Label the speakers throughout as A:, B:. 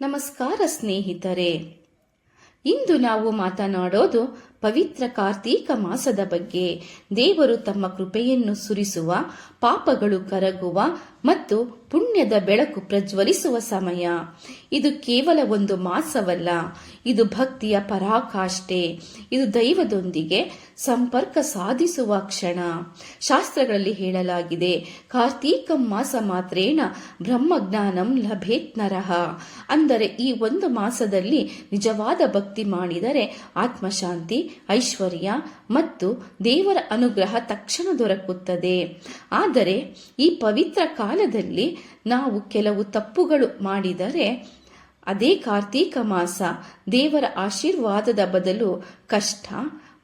A: ನಮಸ್ಕಾರ ಸ್ನೇಹಿತರೆ. ಇಂದು ನಾವು ಮಾತನಾಡೋದು ಪವಿತ್ರ ಕಾರ್ತೀಕ ಮಾಸದ ಬಗ್ಗೆ. ದೇವರು ತಮ್ಮ ಕೃಪೆಯನ್ನು ಸುರಿಸುವ, ಪಾಪಗಳು ಕರಗುವ ಮತ್ತು ಪುಣ್ಯದ ಬೆಳಕು ಪ್ರಜ್ವಲಿಸುವ ಸಮಯ. ಇದು ಕೇವಲ ಒಂದು ಮಾಸವಲ್ಲ, ಇದು ಭಕ್ತಿಯ ಪರಾಕಾಷ್ಠೆ. ಇದು ದೈವದೊಂದಿಗೆ ಸಂಪರ್ಕ ಸಾಧಿಸುವ ಕ್ಷಣ. ಶಾಸ್ತ್ರಗಳಲ್ಲಿ ಹೇಳಲಾಗಿದೆ, ಕಾರ್ತೀಕ ಮಾಸ ಮಾತ್ರೇಣ ಬ್ರಹ್ಮಜ್ಞಾನಂ ಲಭೇತ್ ನರಹ ಅಂದರೆ ಈ ಒಂದು ಮಾಸದಲ್ಲಿ ನಿಜವಾದ ಭಕ್ತಿ ಮಾಡಿದರೆ ಆತ್ಮಶಾಂತಿ, ಐಶ್ವರ್ಯ ಮತ್ತು ದೇವರ ಅನುಗ್ರಹ ತಕ್ಷಣ ದೊರಕುತ್ತದೆ. ಆದರೆ ಈ ಪವಿತ್ರ ಕಾಲದಲ್ಲಿ ನಾವು ಕೆಲವು ತಪ್ಪುಗಳು ಮಾಡಿದರೆ ಅದೇ ಕಾರ್ತೀಕ ಮಾಸ ದೇವರ ಆಶೀರ್ವಾದದ ಬದಲು ಕಷ್ಟ,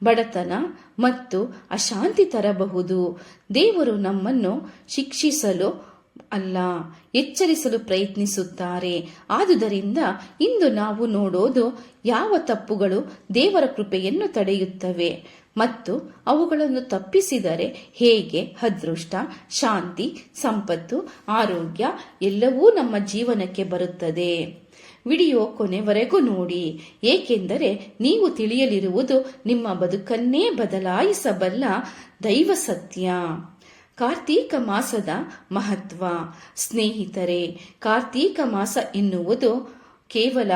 A: ಬಡತನ ಮತ್ತು ಅಶಾಂತಿ ತರಬಹುದು. ದೇವರು ನಮ್ಮನ್ನು ಶಿಕ್ಷಿಸಲು ಅಲ್ಲ, ಎಚ್ಚರಿಸಲು ಪ್ರಯತ್ನಿಸುತ್ತಾರೆ. ಆದುದರಿಂದ ಇಂದು ನಾವು ನೋಡೋದು ಯಾವ ತಪ್ಪುಗಳು ದೇವರ ಕೃಪೆಯನ್ನು ತಡೆಯುತ್ತವೆ ಮತ್ತು ಅವುಗಳನ್ನು ತಪ್ಪಿಸಿದರೆ ಹೇಗೆ ಅದೃಷ್ಟ, ಶಾಂತಿ, ಸಂಪತ್ತು, ಆರೋಗ್ಯ ಎಲ್ಲವೂ ನಮ್ಮ ಜೀವನಕ್ಕೆ ಬರುತ್ತದೆ. ವಿಡಿಯೋ ಕೊನೆವರೆಗೂ ನೋಡಿ. ಏಕೆಂದರೆ ನೀವು ತಿಳಿಯಲಿರುವುದು ನಿಮ್ಮ ಬದುಕನ್ನೇ ಬದಲಾಯಿಸಬಲ್ಲ ದೈವ ಸತ್ಯ ಕಾರ್ತೀಕ ಮಾಸದ ಮಹತ್ವ. ಸ್ನೇಹಿತರೆ, ಕಾರ್ತೀಕ ಮಾಸ ಎನ್ನುವುದು ಕೇವಲ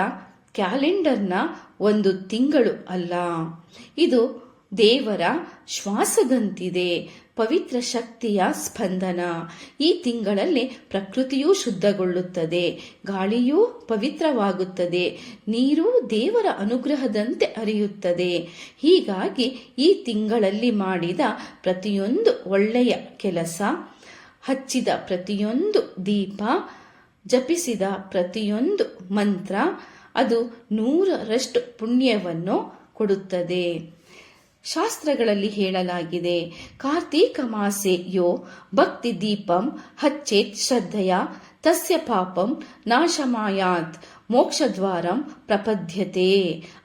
A: ಕ್ಯಾಲೆಂಡರ್ನ ಒಂದು ತಿಂಗಳು ಅಲ್ಲ. ಇದು ದೇವರ ಶ್ವಾಸದಂತಿದೆ. ಪವಿತ್ರ ಶಕ್ತಿಯ ಸ್ಪಂದನ. ಈ ತಿಂಗಳಲ್ಲಿ ಪ್ರಕೃತಿಯೂ ಶುದ್ಧಗೊಳ್ಳುತ್ತದೆ. ಗಾಳಿಯೂ ಪವಿತ್ರವಾಗುತ್ತದೆ. ನೀರು ದೇವರ ಅನುಗ್ರಹದಂತೆ ಅರಿಯುತ್ತದೆ. ಹೀಗಾಗಿ ಈ ತಿಂಗಳಲ್ಲಿ ಮಾಡಿದ ಪ್ರತಿಯೊಂದು ಒಳ್ಳೆಯ ಕೆಲಸ, ಹಚ್ಚಿದ ಪ್ರತಿಯೊಂದು ದೀಪ, ಜಪಿಸಿದ ಪ್ರತಿಯೊಂದು ಮಂತ್ರ, ಅದು ನೂರರಷ್ಟು ಪುಣ್ಯವನ್ನು ಕೊಡುತ್ತದೆ. ಶಾಸ್ತ್ರಗಳಲ್ಲಿ ಹೇಳಲಾಗಿದೆ ಕಾರ್ತೀಕ ಮಾಸೆ ಯೋ ಭಕ್ತಿ ದೀಪಂ ಹಚ್ಚೇತ್ ಶ್ರದ್ಧೆಯ ತಸ್ಯ ಪಾಪಂ ನಾಶಮಾಯಾತ್ ಮೋಕ್ಷದ್ವಾರಂ ಪ್ರಪದ್ಯತೆ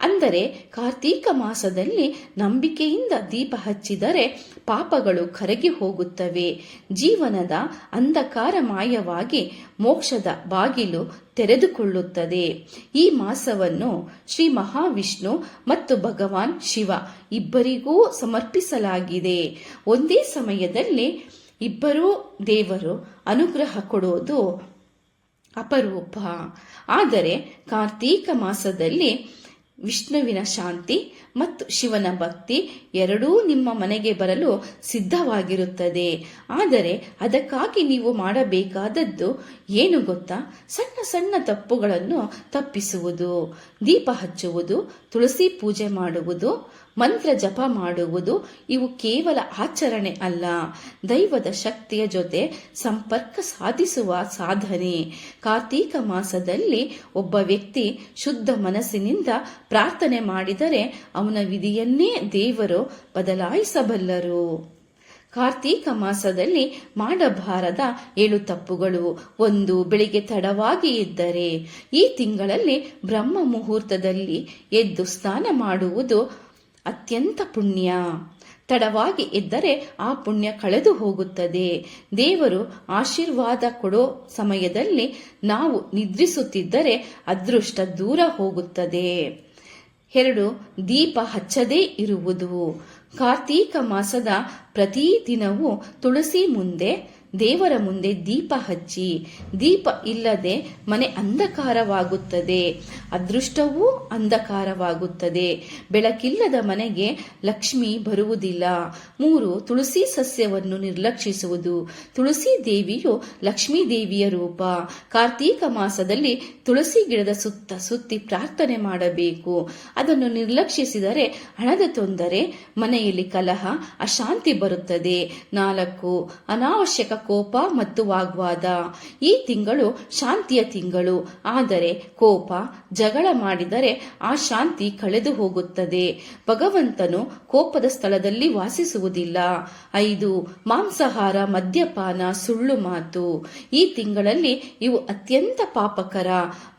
A: ಅಂದರೆ ಕಾರ್ತೀಕ ಮಾಸದಲ್ಲಿ ನಂಬಿಕೆಯಿಂದ ದೀಪ ಹಚ್ಚಿದರೆ ಪಾಪಗಳು ಕರಗಿ ಹೋಗುತ್ತವೆ. ಜೀವನದ ಅಂಧಕಾರ ಮಾಯವಾಗಿ ಮೋಕ್ಷದ ಬಾಗಿಲು ತೆರೆದುಕೊಳ್ಳುತ್ತದೆ. ಈ ಮಾಸವನ್ನು ಶ್ರೀ ಮಹಾವಿಷ್ಣು ಮತ್ತು ಭಗವಾನ್ ಶಿವ ಇಬ್ಬರಿಗೂ ಸಮರ್ಪಿಸಲಾಗಿದೆ. ಒಂದೇ ಸಮಯದಲ್ಲಿ ಇಬ್ಬರೂ ದೇವರು ಅನುಗ್ರಹ ಕೊಡೋದು ಅಪರೂಪ. ಆದರೆ ಕಾರ್ತೀಕ ಮಾಸದಲ್ಲಿ ವಿಷ್ಣುವಿನ ಶಾಂತಿ ಮತ್ತು ಶಿವನ ಭಕ್ತಿ ಎರಡೂ ನಿಮ್ಮ ಮನೆಗೆ ಬರಲು ಸಿದ್ಧವಾಗಿರುತ್ತದೆ. ಆದರೆ ಅದಕ್ಕಾಗಿ ನೀವು ಮಾಡಬೇಕಾದದ್ದು ಏನು ಗೊತ್ತಾ? ಸಣ್ಣ ಸಣ್ಣ ತಪ್ಪುಗಳನ್ನು ತಪ್ಪಿಸುವುದು, ದೀಪ ಹಚ್ಚುವುದು, ತುಳಸಿ ಪೂಜೆ ಮಾಡುವುದು ಮಂತ್ರ ಜಪ ಮಾಡುವುದು ಇವು ಕೇವಲ ಆಚರಣೆ ಅಲ್ಲ. ದೈವದ ಶಕ್ತಿಯ ಜೊತೆ ಸಂಪರ್ಕ ಸಾಧಿಸುವ ಸಾಧನೆ. ಕಾರ್ತೀಕ ಮಾಸದಲ್ಲಿ ಒಬ್ಬ ವ್ಯಕ್ತಿ ಶುದ್ಧ ಮನಸ್ಸಿನಿಂದ ಪ್ರಾರ್ಥನೆ ಮಾಡಿದರೆ ಅವನ ವಿಧಿಯನ್ನೇ ದೇವರು ಬದಲಾಯಿಸಬಲ್ಲರು. ಕಾರ್ತೀಕ ಮಾಸದಲ್ಲಿ ಮಾಡಬಾರದ ಏಳು ತಪ್ಪುಗಳು. ಒಂದು, ಬೆಳಿಗ್ಗೆ ತಡವಾಗಿ ಇದ್ದರೆ ಈ ತಿಂಗಳಲ್ಲಿ ಬ್ರಹ್ಮ ಮುಹೂರ್ತದಲ್ಲಿ ಎದ್ದು ಸ್ನಾನ ಮಾಡುವುದು ಅತ್ಯಂತ ಪುಣ್ಯ. ತಡವಾಗಿ ಇದ್ದರೆ ಆ ಪುಣ್ಯ ಕಳೆದು ಹೋಗುತ್ತದೆ. ದೇವರು ಆಶೀರ್ವಾದ ಕೊಡೋ ಸಮಯದಲ್ಲಿ ನಾವು ನಿದ್ರಿಸುತ್ತಿದ್ದರೆ ಅದೃಷ್ಟ ದೂರ ಹೋಗುತ್ತದೆ. ಎರಡು, ದೀಪ ಹಚ್ಚದೇ ಇರುವುದು. ಕಾರ್ತೀಕ ಮಾಸದ ಪ್ರತಿ ದಿನವೂ ತುಳಸಿ ಮುಂದೆ, ದೇವರ ಮುಂದೆ ದೀಪ ಹಚ್ಚಿ, ದೀಪ ಇಲ್ಲದೆ ಮನೆ ಅಂಧಕಾರವಾಗುತ್ತದೆ. ಅದೃಷ್ಟವೂ ಅಂಧಕಾರವಾಗುತ್ತದೆ. ಬೆಳಕಿಲ್ಲದ ಮನೆಗೆ ಲಕ್ಷ್ಮಿ ಬರುವುದಿಲ್ಲ. ಮೂರು, ತುಳಸಿ ಸಸ್ಯವನ್ನು ನಿರ್ಲಕ್ಷಿಸುವುದು. ತುಳಸಿ ದೇವಿಯು ಲಕ್ಷ್ಮೀ ದೇವಿಯ ರೂಪ. ಕಾರ್ತೀಕ ಮಾಸದಲ್ಲಿ ತುಳಸಿ ಗಿಡದ ಸುತ್ತ ಸುತ್ತಿ ಪ್ರಾರ್ಥನೆ ಮಾಡಬೇಕು. ಅದನ್ನು ನಿರ್ಲಕ್ಷಿಸಿದರೆ ಹಣದ ತೊಂದರೆ, ಮನೆಯಲ್ಲಿ ಕಲಹ, ಅಶಾಂತಿ ಬರುತ್ತದೆ. ನಾಲ್ಕು, ಅನಾವಶ್ಯಕ ಕೋಪ ಮತ್ತು ವಾಗ್ವಾದ. ಈ ತಿಂಗಳು ಶಾಂತಿಯ ತಿಂಗಳು. ಆದರೆ ಕೋಪ ಜಗಳ ಮಾಡಿದರೆ ಆ ಶಾಂತಿ ಕಳೆದು ಹೋಗುತ್ತದೆ. ಭಗವಂತನು ಕೋಪದ ಸ್ಥಳದಲ್ಲಿ ವಾಸಿಸುವುದಿಲ್ಲ. ಐದು, ಮಾಂಸಾಹಾರ, ಮದ್ಯಪಾನ, ಸುಳ್ಳು ಮಾತು. ಈ ತಿಂಗಳಲ್ಲಿ ಇವು ಅತ್ಯಂತ ಪಾಪಕರ.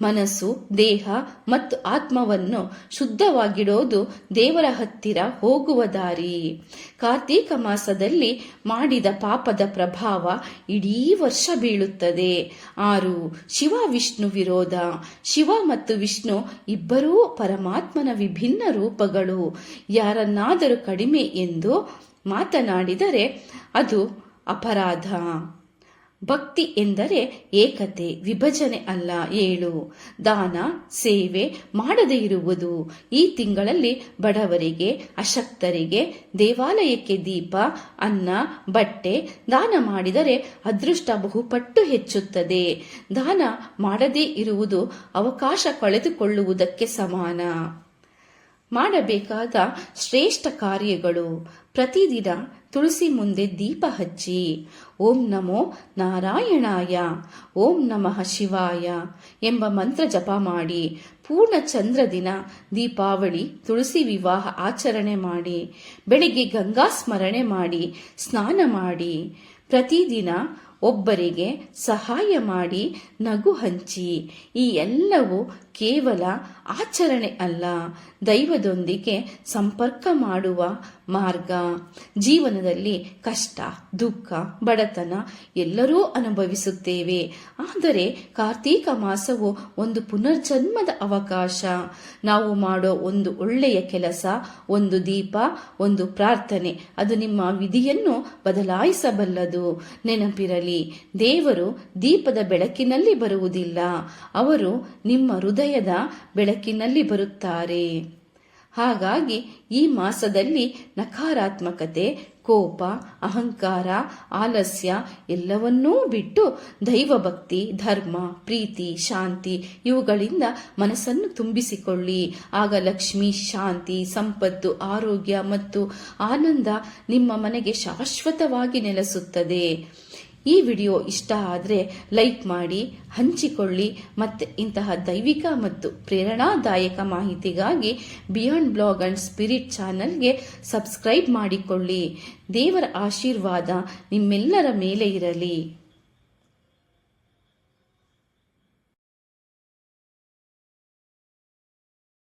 A: ಮನಸ್ಸು, ದೇಹ ಮತ್ತು ಆತ್ಮವನ್ನು ಶುದ್ಧವಾಗಿಡೋದು ದೇವರ ಹತ್ತಿರ ಹೋಗುವ ದಾರಿ. ಕಾರ್ತೀಕ ಮಾಸದಲ್ಲಿ ಮಾಡಿದ ಪಾಪದ ಪ್ರಭಾವ ಇಡೀ ವರ್ಷ ಬೀಳುತ್ತದೆ. ಆರು, ಶಿವ ವಿಷ್ಣು ವಿರೋಧ. ಶಿವ ಮತ್ತು ವಿಷ್ಣು ಇಬ್ಬರೂ ಪರಮಾತ್ಮನ ವಿಭಿನ್ನ ರೂಪಗಳು. ಯಾರನ್ನಾದರೂ ಕಡಿಮೆ ಎಂದು ಮಾತನಾಡಿದರೆ ಅದು ಅಪರಾಧ. ಭಕ್ತಿ ಎಂದರೆ ಏಕತೆ, ವಿಭಜನೆ ಅಲ್ಲ, ಏಳು. ದಾನ, ಸೇವೆ ಮಾಡದೇ ಇರುವುದು. ಈ ತಿಂಗಳಲ್ಲಿ ಬಡವರಿಗೆ, ಅಶಕ್ತರಿಗೆ ದೇವಾಲಯಕ್ಕೆ ದೀಪ, ಅನ್ನ, ಬಟ್ಟೆ ದಾನ ಮಾಡಿದರೆ ಅದೃಷ್ಟ ಬಹುಪಟ್ಟು ಹೆಚ್ಚುತ್ತದೆ. ದಾನ ಮಾಡದೇ ಇರುವುದು ಅವಕಾಶ ಕಳೆದುಕೊಳ್ಳುವುದಕ್ಕೆ ಸಮಾನ. ಮಾಡಬೇಕಾದ ಶ್ರೇಷ್ಠ ಕಾರ್ಯಗಳು. ಪ್ರತಿದಿನ ತುಳಸಿ ಮುಂದೆ ದೀಪ ಹಚ್ಚಿ, ಓಂ ನಮೋ ನಾರಾಯಣಾಯ, ಓಂ ನಮಃ ಶಿವಾಯ ಎಂಬ ಮಂತ್ರ ಜಪ ಮಾಡಿ ಪೂರ್ಣ ಚಂದ್ರ ದಿನ ದೀಪಾವಳಿ, ತುಳಸಿ ವಿವಾಹ ಆಚರಣೆ ಮಾಡಿ, ಬೆಳಿಗ್ಗೆ ಗಂಗಾ ಸ್ಮರಣೆ ಮಾಡಿ, ಸ್ನಾನ ಮಾಡಿ, ಪ್ರತಿದಿನ ಒಬ್ಬರಿಗೆ ಸಹಾಯ ಮಾಡಿ ನಗು ಹಂಚಿ. ಈ ಎಲ್ಲವೂ ಕೇವಲ ಆಚರಣೆ ಅಲ್ಲ, ದೈವದೊಂದಿಗೆ ಸಂಪರ್ಕ ಮಾಡುವ ಮಾರ್ಗ. ಜೀವನದಲ್ಲಿ ಕಷ್ಟ, ದುಃಖ, ಬಡತನ ಎಲ್ಲರೂ ಅನುಭವಿಸುತ್ತೇವೆ. ಆದರೆ ಕಾರ್ತೀಕ ಮಾಸವು ಒಂದು ಪುನರ್ಜನ್ಮದ ಅವಕಾಶ. ನಾವು ಮಾಡೋ ಒಂದು ಒಳ್ಳೆಯ ಕೆಲಸ, ಒಂದು ದೀಪ, ಒಂದು ಪ್ರಾರ್ಥನೆ, ಅದು ನಿಮ್ಮ ವಿಧಿಯನ್ನು ಬದಲಾಯಿಸಬಲ್ಲದು. ನೆನಪಿರಲಿ ದೇವರು ದೀಪದ ಬೆಳಕಿನಲ್ಲಿ ಬರುವುದಿಲ್ಲ. ಅವರು ನಿಮ್ಮ ಹೃದಯದ ಬೆಳಕಿನಲ್ಲಿ ಬರುತ್ತಾರೆ. ಹಾಗಾಗಿ ಈ ಮಾಸದಲ್ಲಿ ನಕಾರಾತ್ಮಕತೆ, ಕೋಪ, ಅಹಂಕಾರ, ಆಲಸ್ಯ ಎಲ್ಲವನ್ನೂ ಬಿಟ್ಟು ದೈವಭಕ್ತಿ, ಧರ್ಮ, ಪ್ರೀತಿ, ಶಾಂತಿ ಇವುಗಳಿಂದ ಮನಸ್ಸನ್ನು ತುಂಬಿಸಿಕೊಳ್ಳಿ. ಆಗ ಲಕ್ಷ್ಮಿ, ಶಾಂತಿ, ಸಂಪತ್ತು, ಆರೋಗ್ಯ ಮತ್ತು ಆನಂದ ನಿಮ್ಮ ಮನೆಗೆ ಶಾಶ್ವತವಾಗಿ ನೆಲೆಸುತ್ತದೆ. ಈ ವಿಡಿಯೋ ಇಷ್ಟ ಆದರೆ ಲೈಕ್ ಮಾಡಿ, ಹಂಚಿಕೊಳ್ಳಿ ಮತ್ತು ಇಂತಹ ದೈವಿಕ ಮತ್ತು ಪ್ರೇರಣಾದಾಯಕ ಮಾಹಿತಿಗಾಗಿ ಬಿಯಾಂಡ್ ಬ್ಲಾಗ್ ಅಂಡ್ ಸ್ಪಿರಿಟ್ ಚಾನಲ್ಗೆ ಸಬ್ಸ್ಕ್ರೈಬ್ ಮಾಡಿಕೊಳ್ಳಿ. ದೇವರ ಆಶೀರ್ವಾದ ನಿಮ್ಮೆಲ್ಲರ ಮೇಲೆ ಇರಲಿ.